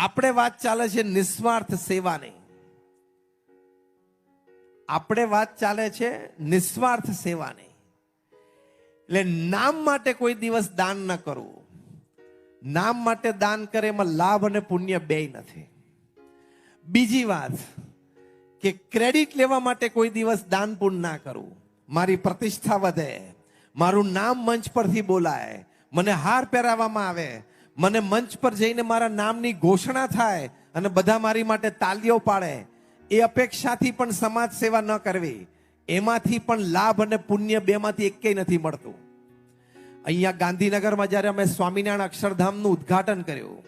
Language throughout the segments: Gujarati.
આપણે વાત ચાલે છે નિસ્વાર્થ સેવાની. આપણે વાત ચાલે છે નિસ્વાર્થ સેવાની. એટલે નામ માટે કોઈ દિવસ દાન ન કરવું. નામ માટે દાન કરે એમાં લાભ અને પુણ્ય બે નથી. બીજી વાત કે ક્રેડિટ લેવા માટે કોઈ દિવસ દાન પુણ્ય ના કરવું. મારી પ્રતિષ્ઠા વધે. મારું નામ મંચ પરથી બોલાય. મને હાર પહેરાવવામાં આવે. મને મંચ પર જઈને મારા નામની ઘોષણા થાય અને બધા મારી માટે તાલીઓ પાડે. એ અપેક્ષાથી પણ સમાજ સેવા ન કરવી. એમાંથી પણ લાભ અને પુણ્ય બેમાંથી એકેય નથી મળતું. અહીંયા ગાંધીનગરમાં જ્યારે અમે સ્વામિનારાયણ અક્ષરધામનું ઉદ્ઘાટન કર્યું,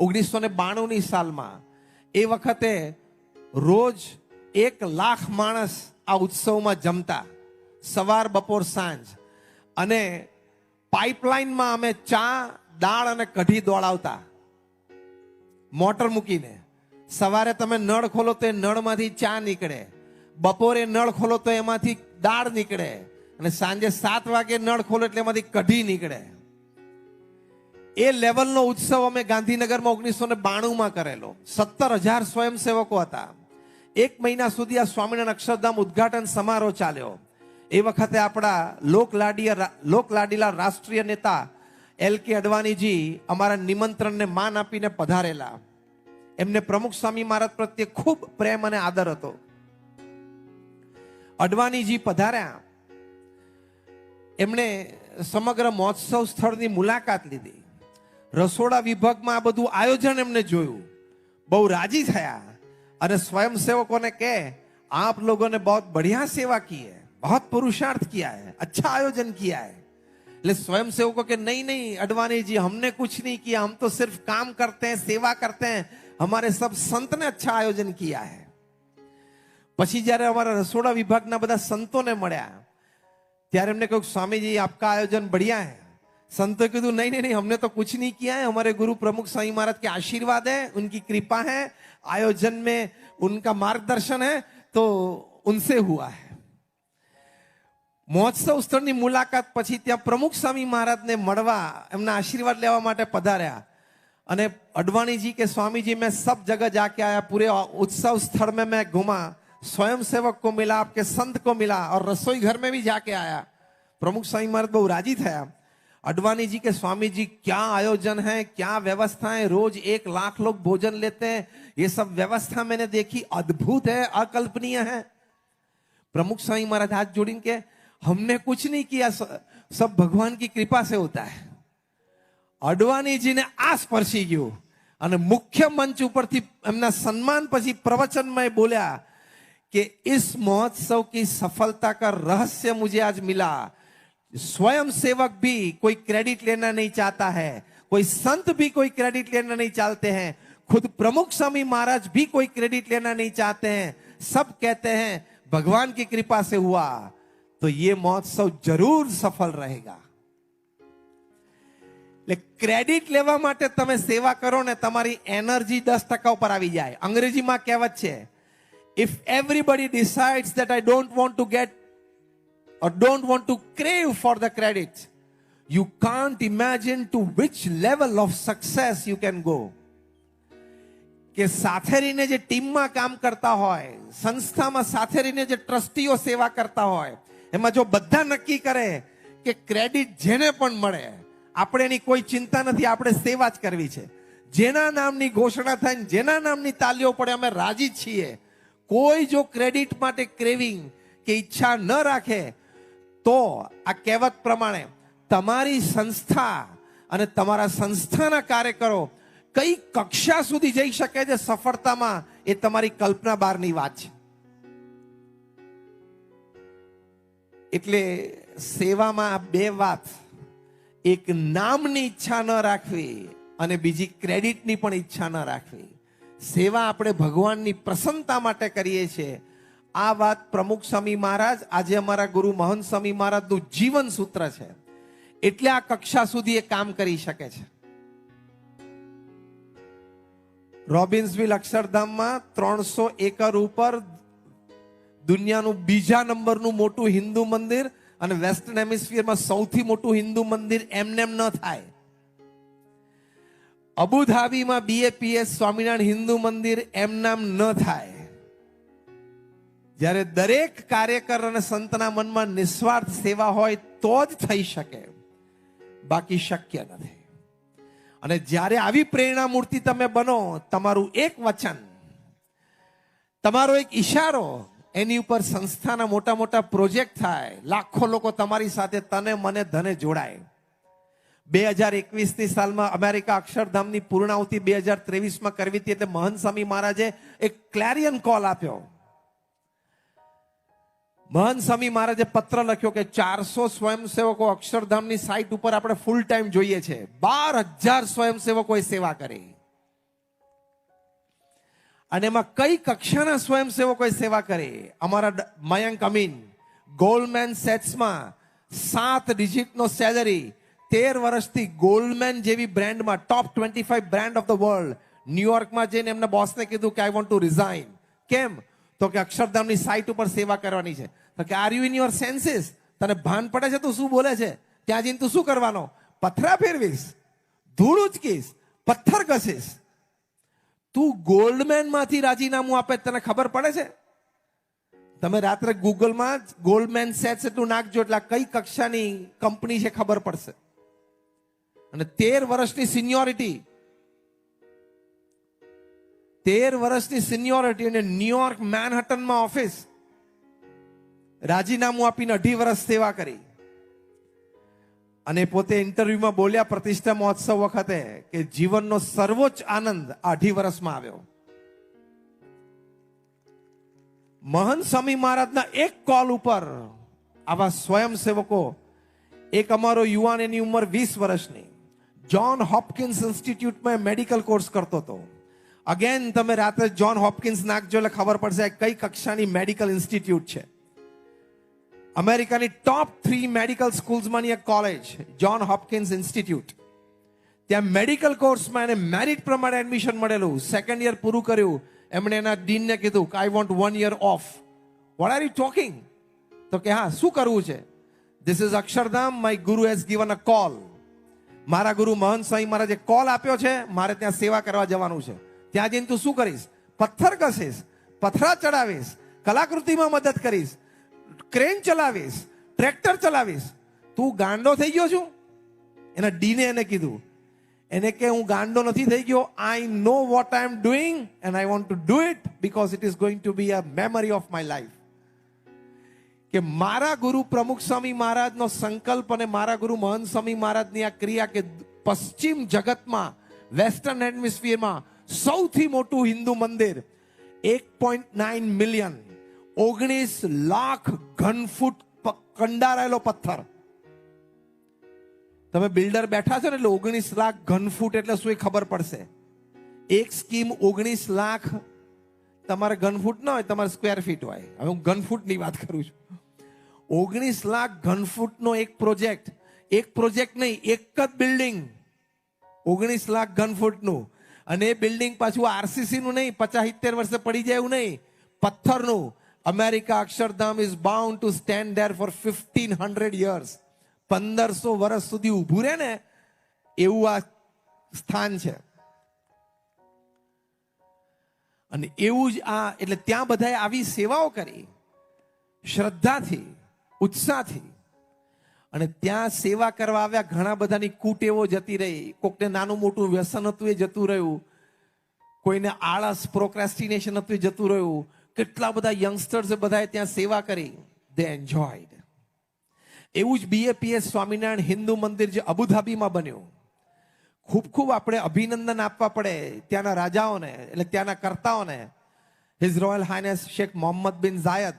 ઓગણીસો ને બાણુંની સાલમાં, એ વખતે રોજ એક લાખ માણસ આ ઉત્સવમાં જમતા, સવાર બપોર સાંજ. અને પાઇપલાઇનમાં અમે ચા દાળ અને કઢી દોડાવતા. મોટર મૂકીને, સવારે તમે નળ ખોલો તો એ નળમાંથી ચા નીકળે. બપોરે નળ ખોલો તો એમાંથી દાળ નીકળે. અને સાંજે સાત વાગે નળ ખોલો એટલે એમાંથી કઢી નીકળે. એ લેવલનો ઉત્સવ અમે ગાંધીનગરમાં ઓગણીસો ને બાણુંમાં કરેલો. સત્તર હજાર સ્વયંસેવકો હતા. એક મહિના સુધી આ સ્વામિનારાયણ અક્ષરધામ ઉદઘાટન સમારોહ ચાલ્યો. એ વખતે આપણા લોકલાડીય લોકલાડીલા રાષ્ટ્રીય નેતા એલ કે અડવાણીજી અમારા નિમંત્રણને માન આપીને પધારેલા. એમને પ્રમુખ સ્વામી મહારાજ પ્રત્યે ખૂબ પ્રેમ અને આદર હતો. અડવાણીજી પધાર્યા. એમણે સમગ્ર મહોત્સવ સ્થળની મુલાકાત લીધી. રસોડા વિભાગમાં આ બધું આયોજન એમને જોયું. બહુ રાજી થયા અને સ્વયંસેવકોને કે આપ લોકોને બહુ બઢિયા સેવા કી હૈ બહુ પુરુષાર્થ કિયા હૈ અચ્છા આયોજન કિયા હૈ है એટલે स्वयंसेवकों के नहीं नहीं अडवाणी जी हमने कुछ नहीं किया हम तो सिर्फ काम करते हैं सेवा करते हैं हमारे सब संत ने अच्छा आयोजन किया है પછી જ્યારે અમારા રસોડા વિભાગના બધા સંતોને મળ્યા ત્યારે એમને કહ્યું સ્વામીજી આપકા આયોજન બઢિયા હૈ संतों કીધું नहीं नहीं नहीं हमने तो कुछ नहीं किया है हमारे गुरु प्रमुख स्वामी महाराज के आशीर्वाद है उनकी कृपा है आयोजन में उनका मार्गदर्शन है तो उनसे हुआ है મહોત્સવ સ્થળની મુલાકાત પછી ત્યાં પ્રમુખ સ્વામી મહારાજને મળવા એમના આશીર્વાદ લેવા માટે પધાર્યા અને अडवाणी जी के स्वामी जी मैं सब जगह जाके आया पूरे उत्सव स्थल में मैं घूमा स्वयं सेवक को मिला आपके संत को मिला और रसोई घर में भी जाके आया प्रमुख स्वामी महाराज बहुत राजी થયા अडवाणी जी के स्वामी जी क्या आयोजन है क्या व्यवस्था है रोज एक लाख लोग भोजन लेते हैं ये सब व्यवस्था मैंने देखी अद्भुत है अकल्पनीय है प्रमुख स्वामी महाराज हाथ जोड़ीने के हमने कुछ नहीं किया सब भगवान की कृपा से होता है અડવાણીજીને આ સ્પર્શી ગયું અને મુખ્ય મંચ ઉપરથી એમના સન્માન પછી પ્રવચનમાં એ બોલ્યા कि इस महोत्सव की सफलता का रहस्य मुझे आज मिला स्वयं सेवक भी कोई क्रेडिट लेना नहीं चाहता है कोई संत भी कोई क्रेडिट लेना नहीं चाहते हैं खुद प्रमुख स्वामी महाराज भी कोई क्रेडिट लेना नहीं चाहते हैं सब कहते हैं भगवान की कृपा से हुआ तो ये મહોત્સવ જરૂર સફળ રહેગા એટલે ક્રેડિટ લેવા માટે તમે સેવા કરો ને તમારી એનર્જી દસ ટકા ઉપર આવી જાય અંગ્રેજીમાં કહેવત છે if everybody decides that I don't want to get or don't want to crave for the credit you can't imagine to which level of success you can go કે સાથે રહીને જે ટીમમાં કામ કરતા હોય, સંસ્થામાં સાથે રહીને જે ટ્રસ્ટીઓ સેવા કરતા હોય એમાં જો બધા નક્કી કરે કે ક્રેડિટ જેને પણ મળે, આપણે એની કોઈ ચિંતા નથી, આપણે સેવા જ કરવી છે. જેના નામની ઘોષણા થાય જેના નામની તાલીઓ પડે, અમે રાજી છીએ. કોઈ જો ક્રેડિટ માટે ક્રેવિંગ કે ઈચ્છા ન રાખે, તો આ કહેવત પ્રમાણે તમારી સંસ્થા અને તમારા સંસ્થાના કાર્યકરો કઈ કક્ષા સુધી જઈ શકે છે સફળતામાં, એ તમારી કલ્પના બહારની વાત છે. એટલે સેવામાં બે વાત. એક નામની ઈચ્છા ન રાખવી અને બીજી ક્રેડિટની પણ ઈચ્છા ન રાખવી. સેવા આપણે ભગવાનની પ્રસન્નતા માટે કરીએ છીએ. આ વાત પ્રમુખ સ્વામી મહારાજ, આજે અમારા ગુરુ મહંત સ્વામી મહારાજનું જીવન સૂત્ર છે. એટલે આ કક્ષા સુધી એ કામ કરી શકે છે. રોબિન્સવિલ અક્ષરધામમાં ત્રણસો એકર ઉપર દુનિયાનું બીજા નંબરનું મોટું હિન્દુ મંદિર અને વેસ્ટર્ન હેમિસ્ફિયરમાં સૌથી મોટું હિન્દુ મંદિર એમનેમ ન થાય. અબુધાબીમાં બીએપીએસ સ્વામિનારાયણ હિન્દુ મંદિર એમનામ ન થાય. જ્યારે દરેક કાર્યકર અને સંતના મનમાં નિસ્વાર્થ સેવા હોય તો જ થઈ શકે. બાકી શક્ય નથી. અને જ્યારે આવી પ્રેરણા મૂર્તિ તમે બનો, તમારું એક વચન, તમારો એક ઈશારો એની ઉપર સંસ્થાના મોટા મોટા પ્રોજેક્ટ થાય. લાખો લોકો તમારી સાથે તને મને ધને જોડાય. બે હજાર એકવીસની સાલમાં અમેરિકા અક્ષરધામની પૂર્ણાવતિ બે હજાર ત્રેવીસમાં કરવી હતી એટલે મહંત સ્વામી મહારાજે એક ક્લેરિયન કોલ આપ્યો. મહંત સ્વામી મહારાજે પત્ર લખ્યો કે ચારસો સ્વયંસેવકો અક્ષરધામની સાઇટ ઉપર આપણે ફૂલ ટાઈમ જોઈએ છે. બાર હજાર સ્વયંસેવકોએ સેવા કરી. અને એમાં કઈ કક્ષાના સ્વયંસેવકોએ સેવા કરી? અમારા મયંક અમીન, ગોલ્ડમેન સેટ્સમાં સાત ડિજિટનો સેલરી, તેર વર્ષથી ગોલ્ડમેન જેવી બ્રાન્ડમાં top twenty five brand of the world ન્યુયોર્કમાં જઈને એમના બોસને કીધું કે આઈ વોન્ટ ટુ રિઝાઇન કેમ? તો કે અક્ષરધામની સાઇટ ઉપર સેવા કરવાની છે. તો કે are you in your senses તને ભાન પડે છે? તું શું બોલે છે? ત્યાં જઈને તું શું કરવાનો? પથરા ફેરવીશ, ધૂળ ઉચકીશ, પથ્થર ઘસીશ. તું ગોલ્ડમેનમાંથી રાજીનામું આપે તને ખબર પડે છે? તમે રાત્રે ગૂગલમાં ગોલ્ડમેન સેટ્સ એટલું નાખજો એટલે કઈ કક્ષાની કંપની છે ખબર પડશે. અને તેર વર્ષની સિનિયોરિટી. તેર વર્ષની સિનિયોરિટી અને ન્યુયોર્ક મેનહટનમાં ઓફિસ. રાજીનામું આપીને અઢી વર્ષ સેવા કરી. અને પોતે ઇન્ટરવ્યુમાં બોલ્યા, પ્રતિષ્ઠા મહોત્સવ વખતે કે જીવનનો સર્વોચ્ચ આનંદ અઢી વર્ષમાં આવ્યો. મહંત સ્વામી મહારાજના એક કોલ ઉપર આવા સ્વયંસેવકો, એક અમારો યુવાન એની ઉંમર વીસ વર્ષની જ્હોન હોપકિન્સ ઇન્સ્ટિટ્યૂટમાં મેડિકલ કોર્સ કરતો હતો. અગેન તમે રાત્રે જ્હોન હોપકિન્સ નાખજો એટલે ખબર પડશે કઈ કક્ષાની મેડિકલ ઇન્સ્ટિટ્યૂટ છે. અમેરિકાની ટોપ થ્રી મેડિકલ સ્કૂલ્સમાંની એક કોલેજ જ્હોન હોપકિન્સ ઇન્સ્ટિટ્યૂટ ત્યાં મેડિકલ કોર્સમાં એને મેરિટ પ્રમાણે એડમિશન મળેલું. સેકન્ડ યર પૂરું કર્યું. એમણે એના ડીનને કીધું કે I want one year off what are you talking તો કે, હા, શું કરવું છે? This is Akshardham my guru has given a call મારા ગુરુ મહંત સ્વામી મહારાજે કોલ આપ્યો છે, મારે ત્યાં સેવા કરવા જવાનું છે. ત્યાં જઈને તું શું કરીશ? પથ્થર કસીશ પથરા ચડાવીશ, કલાકૃતિમાં મદદ કરીશ ક્રેન ચલાવીશ ટ્રેક્ટર ચલાવીશ. તું ગાંડો થઈ ગયો છું? એના ડીને એને કીધું. એને કે હું ગાંડો નથી થઈ ગયો. I know what I am doing and I want to do it because it is going to be a memory of my life કે મારા ગુરુ પ્રમુખ સ્વામી મહારાજનો સંકલ્પ અને મારા ગુરુ મહંત સ્વામી મહારાજની આ ક્રિયા કે પશ્ચિમ જગતમાં વેસ્ટર્ન હેમિસ્ફિયરમાં સૌથી મોટું હિન્દુ મંદિર, એક પોઈન્ટ નાઇન મિલિયન ઓગણીસ લાખ ઘન ફૂટ કંડારાયેલો પથ્થર. તમે બિલ્ડર બેઠા છો ને એટલે ઓગણીસ લાખ ઘન ફૂટ એટલે શું ખબર પડશે? એક સ્કીમ ઓગણીસ લાખ તમારે ઘન ફૂટ ના હોય, તમારે સ્ક્વેર ફીટ હોય. હવે હું ઘન ફૂટની વાત કરું છું. ઓગણીસ લાખ ઘન ફૂટનો એક પ્રોજેક્ટ. એક પ્રોજેક્ટ નહીં, એક જ બિલ્ડિંગ. ઓગણીસ લાખ ઘન ફૂટનું અને એ બિલ્ડિંગ પાછું આરસીસી નું નહીં પચાસ સિત્તેર વર્ષે પડી જાય એવું નહીં. પથ્થરનું. America Akshardham is bound to stand there for fifteen hundred years પંદરસો વર્ષ સુધી ઊભું રહે ને, એવું આ સ્થાન છે. અને એવું જ આ, એટલે ત્યાં બધાએ આવી સેવાઓ કરી, શ્રદ્ધાથી, ઉત્સાહથી. અને ત્યાં સેવા કરવા આવ્યા, ઘણા બધાની કૂટેવો જતી રહી. કોકને નાનું મોટું વ્યસન હતું એ જતું રહ્યું. કોઈને આળસ પ્રોક્રેસ્ટિનેશન હતું એ જતું રહ્યું. કેટલા બધા યંગસ્ટર્સે બધાએ ત્યાં સેવા કરી. દે એન્જોયડ એવું જ બીએપીએસ સ્વામિનારાયણ હિન્દુ મંદિર જે અબુધાબીમાં બન્યું. ખૂબ ખૂબ આપણે અભિનંદન આપવા પડે ત્યાંના રાજાઓને, એટલે ત્યાંના કર્તાઓને. His royal highness Sheikh Mohammed bin Zayed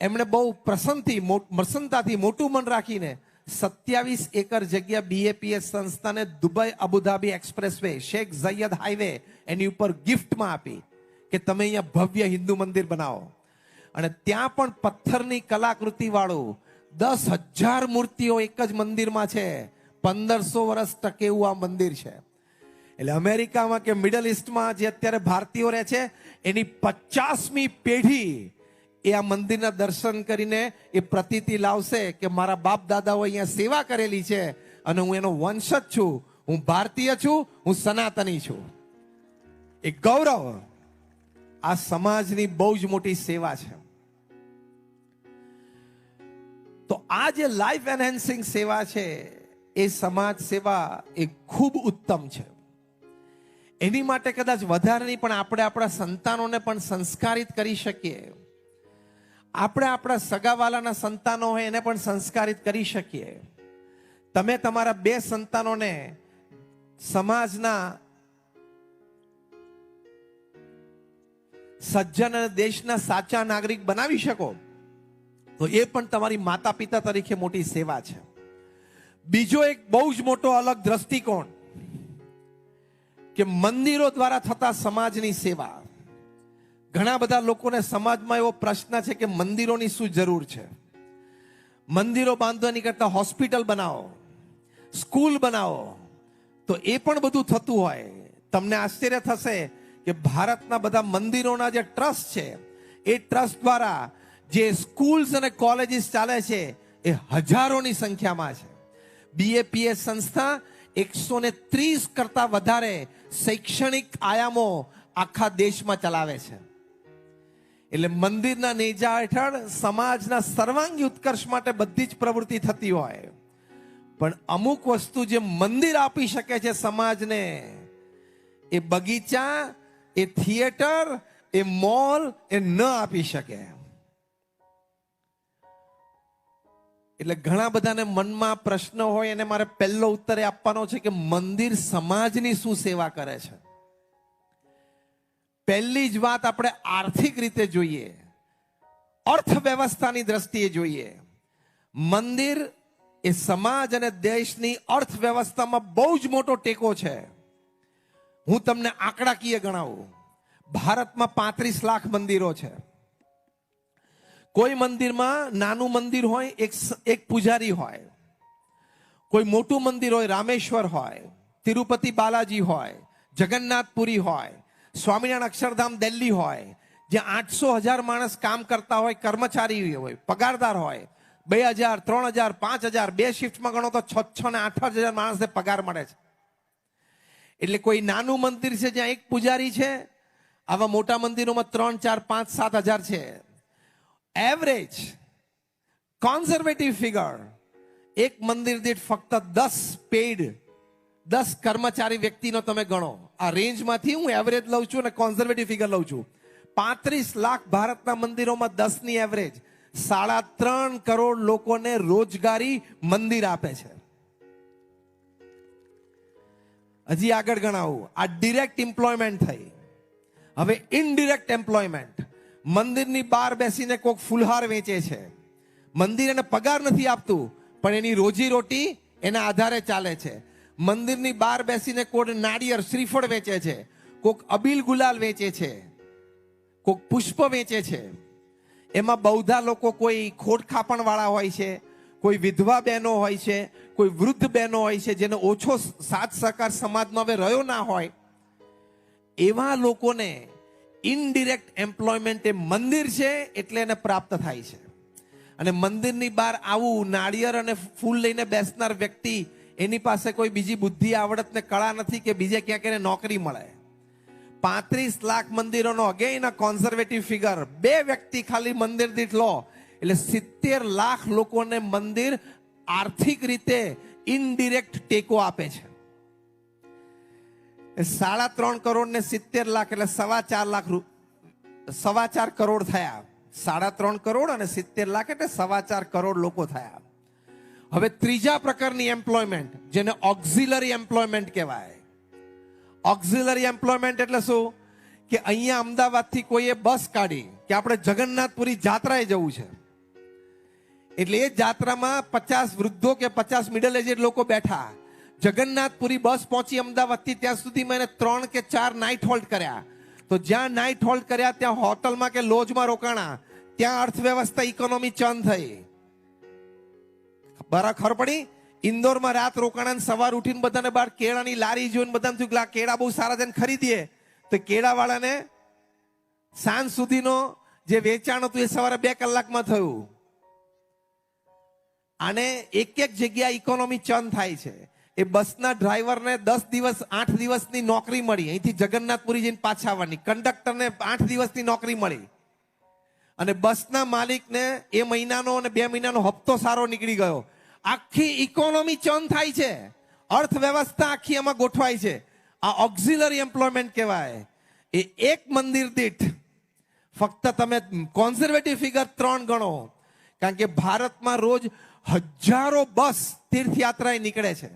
એમણે બહુ પ્રસન્નથી પ્રસન્નતાથી મોટું મન રાખીને સત્યાવીસ એકર જગ્યા બીએપીએસ સંસ્થાને Dubai Abu Dhabi expressway Sheikh Zayed highway એની ઉપર ગિફ્ટમાં આપી. કે તમે અહીંયા ભવ્ય હિન્દુ મંદિર બનાવો. અને ત્યાં પણ પથ્થરની કલાકૃતિ વાળું દસ હજાર મૂર્તિઓ એક જ મંદિરમાં છે. પંદરસો વર્ષ ટકે એવું આ મંદિર છે. એટલે અમેરિકામાં કે મિડલ ઇસ્ટમાં જે અત્યારે ભારતીયો રહે છે, એની પચાસમી પેઢી એ આ મંદિરના દર્શન કરીને એ પ્રતીતિ લાવશે કે મારા બાપ દાદાઓ અહીંયા સેવા કરેલી છે અને હું એનો વંશ જ છું. હું ભારતીય છું, હું સનાતની છું. એ ગૌરવ આ સમાજની બહુ જ મોટી સેવા છે. તો આ જે લાઈફ એનહેન્સિંગ સેવા છે, એ સમાજ સેવા એ ખૂબ ઉત્તમ છે. એની માટે કદાચ વધારે નહીં, પણ આપણે આપણા સંતાનોને પણ સંસ્કારિત કરી શકીએ. આપણે આપણા સગાવાલાના સંતાનો હોય, એને પણ સંસ્કારિત કરી શકીએ. તમે તમારા બે સંતાનોને સમાજના સજ્જન અને દેશના સાચા નાગરિક બનાવી શકો. તો એ પણ તમારી માતા પિતા તરીકે મોટી સેવા છે. બીજો એક બહુ જ મોટો અલગ દ્રષ્ટિકોણ કે મંદિરો દ્વારા થતા સમાજની સેવા. ઘણા બધા લોકોને સમાજમાં એવો પ્રશ્ન છે કે મંદિરોની શું જરૂર છે? મંદિરો બાંધવાની કરતા હોસ્પિટલ બનાવો, સ્કૂલ બનાવો, તો એ પણ બધું થતું હોય. તમને આશ્ચર્ય થશે કે ભારતના બધા મંદિરોના જે ટ્રસ્ટ છે, એ ટ્રસ્ટ દ્વારા જે સ્કૂલ્સ અને કોલેજીસ ચાલે છે, એ હજારોની સંખ્યામાં છે. બીએપીએસ સંસ્થા એકસો ને ત્રીસ કરતા વધારે શૈક્ષણિક આયામો આખા દેશમાં ચલાવે છે. એટલે મંદિરના નેજા હેઠળ સમાજના સર્વાંગી ઉત્કર્ષ માટે બધી જ પ્રવૃત્તિ થતી હોય. પણ અમુક વસ્તુ જે મંદિર આપી શકે છે સમાજને, એ બગીચા એ થિયેટર, એ મોલ એ ન આપી શકે. એટલે ઘણા બધાને મનમાં પ્રશ્ન હોય, એને મારે પહેલો ઉત્તર એ આપવાનો છે કે મંદિર સમાજની શું સેવા કરે છે? પહેલી જ વાત આપણે આર્થિક રીતે જોઈએ, અર્થવ્યવસ્થાની દ્રષ્ટિએ જોઈએ. મંદિર એ સમાજ અને દેશની અર્થવ્યવસ્થામાં બહુ જ મોટો ટેકો છે. હું તમને આંકડાકીય ગણાવું. ભારતમાં પાંત્રીસ લાખ મંદિરો છે. કોઈ મંદિરમાં નાનું મંદિર હોય, એક એક પૂજારી હોય, કોઈ મોટું મંદિર હોય, રામેશ્વર હોય, તિરુપતિ બાલાજી હોય, જગન્નાથપુરી હોય, સ્વામિનારાયણ અક્ષરધામ દિલ્હી હોય, જ્યાં આઠસો હજાર માણસ કામ કરતા હોય, કર્મચારી હોય, પગારદાર હોય, બે હજાર, ત્રણ હજાર, પાંચ હજાર, બે શિફ્ટમાં ગણો તો છ છ ને આઠ હજાર માણસને પગાર મળે છે. એટલે કોઈ નાનું મંદિર છે જ્યાં એક પૂજારી છે? આવા મોટા મંદિરોમાં ત્રણ, ચાર, પાંચ, સાત હજાર છે. એવરેજ કોન્ઝર્વેટિવ ફિગર એક મંદિર દીઠ ફક્ત દસ પેઈડ દસ કર્મચારી વ્યક્તિનો તમે ગણો. આ રેન્જમાંથી હું એવરેજ લઉં છું અને કોન્ઝર્વેટિવ ફિગર લઉં છું. પાંત્રીસ લાખ ભારતના મંદિરોમાં દસની એવરેજ સાડા ત્રણ કરોડ લોકોને રોજગારી મંદિર આપે છે. હજી આગળ ગણાવું. આ ડિરેક્ટ એમ્પ્લોયમેન્ટ થઈ. હવે ઇનડિરેક્ટ એમ્પ્લોયમેન્ટ મંદિરની બહાર બેસીને કોઈક ફુલહાર વેચે છે. મંદિર એને પગાર નથી આપતું, પણ એની રોજી રોટી એના આધારે ચાલે છે. મંદિરની બહાર બેસીને કોક નાળિયેર, શ્રીફળ વેચે છે. કોઈક અબીલ ગુલાલ વેચે છે. કોઈક પુષ્પ વેચે છે. એમાં બૌદ્ધા લોકો કોઈ ખોટ ખાપણ વાળા હોય છે. કોઈ વિધવા બહેનો હોય છે, કોઈ વૃદ્ધ બહેનો હોય છે, જેને ઓછો સાથ સહકાર સમાજમાં હવે રહ્યો ના હોય, એવા લોકોને ઇનડિરેક્ટ એમ્પ્લોયમેન્ટ એ મંદિર છે એટલે એને પ્રાપ્ત થાય છે. અને મંદિરની બહાર આવું નાળિયેર અને ફૂલ લઈને બેસનાર વ્યક્તિ એની પાસે કોઈ બીજી બુદ્ધિ, આવડત ને કળા નથી કે બીજે ક્યાંક એને નોકરી મળે. પાંત્રીસ લાખ મંદિરોનો અગેન કોન્ઝર્વેટિવ ફિગર બે વ્યક્તિ ખાલી મંદિર દીઠ લો એટલે સિત્તેર લાખ લોકોને મંદિર આર્થિક રીતે ઇનડિરેક્ટ ટેકો આપે છે. સાડા ત્રણ કરોડ ને સિત્તેર લાખ એટલે સવા ચાર લાખ સવા ચાર કરોડ થયા. સાડા ત્રણ કરોડ અને સિત્તેર લાખ એટલે સવા ચાર કરોડ લોકો થયા. હવે ત્રીજા પ્રકારની એમ્પ્લોયમેન્ટ જેને ઓક્ઝિલરી એમ્પ્લોયમેન્ટ કહેવાય. ઓક્ઝિલરી એમ્પ્લોયમેન્ટ એટલે શું? કે અહીંયા અમદાવાદથી કોઈએ બસ કાઢી કે આપણે જગન્નાથપુરી જાત્રાએ જવું છે. એટલે એ જાત્રામાં પચાસ વૃદ્ધો કે પચાસ મિડલ એજેડ લોકો બેઠા. જગન્નાથપુરી બસ પહોંચી અમદાવાદથી ત્યાં સુધી મેં ત્રણ કે ચાર નાઇટ હોલ્ડ કર્યા. તો જ્યાં નાઇટ હોલ્ડ કર્યા, ત્યાં હોટલમાં કે લોજમાં રોકાણા. ત્યાં અર્થવ્યવસ્થા ઇકોનોમી ચંદ થઈ. બરા ખબર પડી? ઇન્દોરમાં રાત રોકાણા સવાર ઉઠીને બધાને બહાર કેળાની લારી જોઈને બધાને થયું કે કેળા બહુ સારા છે ખરીદીએ. તો કેળાવાળાને સાંજ સુધીનો જે વેચાણ હતું એ સવારે બે કલાકમાં થયું. અને એક એક જગ્યા ઇકોનોમી ચંદ થાય છે. એ બસના ડ્રાઈવરને દસ દિવસ, આઠ દિવસની નોકરી મળી. અહીંથી જગન્નાથપુરી જઈને પાછા આવવાની. કંડક્ટરને આઠ દિવસની નોકરી મળી. અને બસના માલિકને એ મહિનાનો અને બે મહિનાનો હપ્તો સારો નીકળી ગયો. આખી ઇકોનોમી ચન થાય છે. અર્થવ્યવસ્થા આખી એમાં ગોઠવાય છે. આ ઓક્ઝિલરી એમ્પ્લોયમેન્ટ કહેવાય. એ એક મંદિર દીઠ ફક્ત તમે કોન્ઝર્વેટિવ ફિગર ત્રણ ગણો. કારણ કે ભારતમાં રોજ હજારો બસ તીર્થયાત્રાએ નીકળે છે.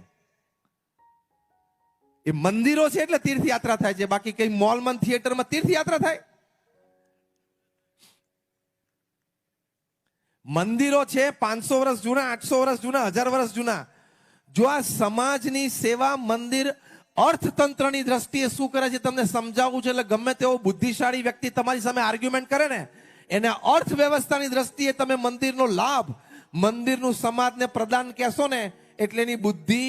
એ મંદિરો છે એટલે તીર્થયાત્રા થાય છે. બાકી કઈ મોલમાં થિયેટરમાં તીર્થયાત્રા થાય? મંદિરો છે પાંચસો વર્ષ જૂના, આઠસો વર્ષ જૂના, હજાર વર્ષ જૂના. જો આ સમાજની સેવા મંદિર અર્થતંત્રની દ્રષ્ટિએ શું કરે છે તમને સમજાવવું છે એટલે ગમે તેવો બુદ્ધિશાળી વ્યક્તિ તમારી સામે આર્ગ્યુમેન્ટ કરે ને, એને અર્થવ્યવસ્થાની દ્રષ્ટિએ તમે મંદિરનો લાભ મંદિરનું સમાજને પ્રદાન કહેશો ને, એટલે એની બુદ્ધિ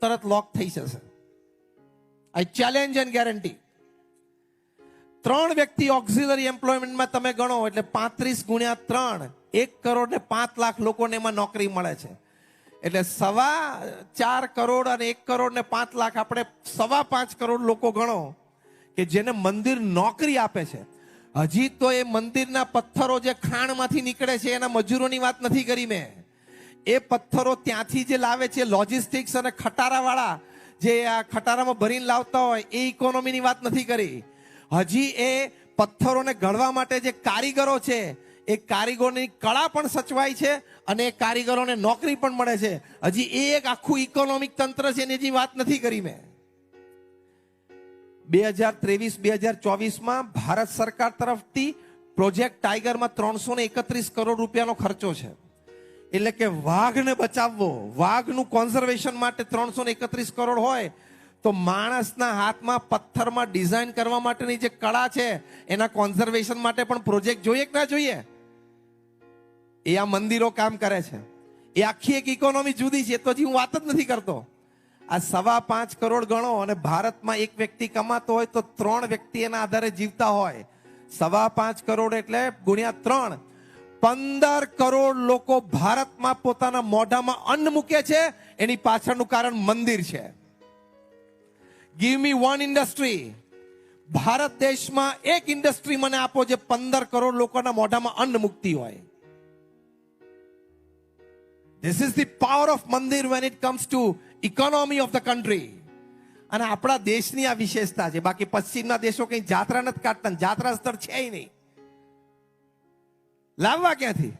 તરત લોક થઈ જશે. આઈ ચેલેન્જ એન્ડ ગેરંટી ત્રણ વ્યક્તિ ઓક્ઝિલરી એમ્પ્લોયમેન્ટમાં તમે ગણો એટલે પાંત્રીસ ગુણ્યા ત્રણ, એક કરોડ ને પાંચ લાખ લોકોને એમાં નોકરી મળે છે. એટલે સવા ચાર કરોડ અને એક કરોડ ને પાંચ લાખ આપણે સવા પાંચ કરોડ લોકો ગણો કે જેને મંદિર નોકરી આપે છે. હજી તો એ મંદિરના પથ્થરો જે ખાણમાંથી નીકળે છે, એના મજૂરોની વાત નથી કરી મેં. એ પથ્થરો ત્યાંથી જે લાવે છે લોજિસ્ટિક્સ અને ખટારાવાળા, જે આ ખટારામાં ભરીને લાવતા હોય, એ ઇકોનોમીની વાત નથી કરી. હજી એ પથ્થરોને ઘડવા માટે જે કારીગરો છે, એ કારીગરોની કળા પણ સચવાય છે અને એ કારીગરોને નોકરી પણ મળે છે. હજી એ એક આખું ઇકોનોમિક તંત્ર છે, એની હજી વાત નથી કરી મેં. બે હજાર ત્રેવીસ, બે હજાર ચોવીસમાં ભારત સરકાર તરફથી પ્રોજેક્ટ ટાઈગરમાં ત્રણસો ને એકત્રીસ કરોડ રૂપિયાનો ખર્ચો છે. એટલે કે વાઘને બચાવવો, વાઘનું કોન્ઝર્વેશન માટે ત્રણસો ને એકત્રીસ કરોડ હોય, તો માણસના હાથમાં પથ્થરમાં ડિઝાઇન કરવા માટેની જે કળા છે, એના કોન્ઝર્વેશન માટે પણ પ્રોજેક્ટ જોઈએ કે ના જોઈએ? એ આ મંદિરો કામ કરે છે. એ આખી એક ઇકોનોમી જુદી છે તો હજી હું વાત જ નથી કરતો. આ સવા પાંચ કરોડ ગણો અને ભારતમાં એક વ્યક્તિ કમાતો હોય તો ત્રણ વ્યક્તિ એના આધારે જીવતા હોય. સવા પાંચ કરોડ એટલે ગુણ્યા ત્રણ. પંદર કરોડ લોકો ભારતમાં પોતાના મોઢામાં અન્ન મૂકે છે, એની પાછળનું કારણ મંદિર છે. Give me one industry Bharat દેશમાં એક ઇન્ડસ્ટ્રી મને આપો જે પંદર કરોડ લોકોના મોઢામાં અન્ન મૂકતી હોય. This is the power of mandir when it comes to economy of the country અને આપણા દેશની આ વિશેષતા છે. બાકી પશ્ચિમના દેશો કઈ જાત્રા નથી કાઢતા જાત્રા સ્તર છે નહીં. લાવવા ક્યાંથી?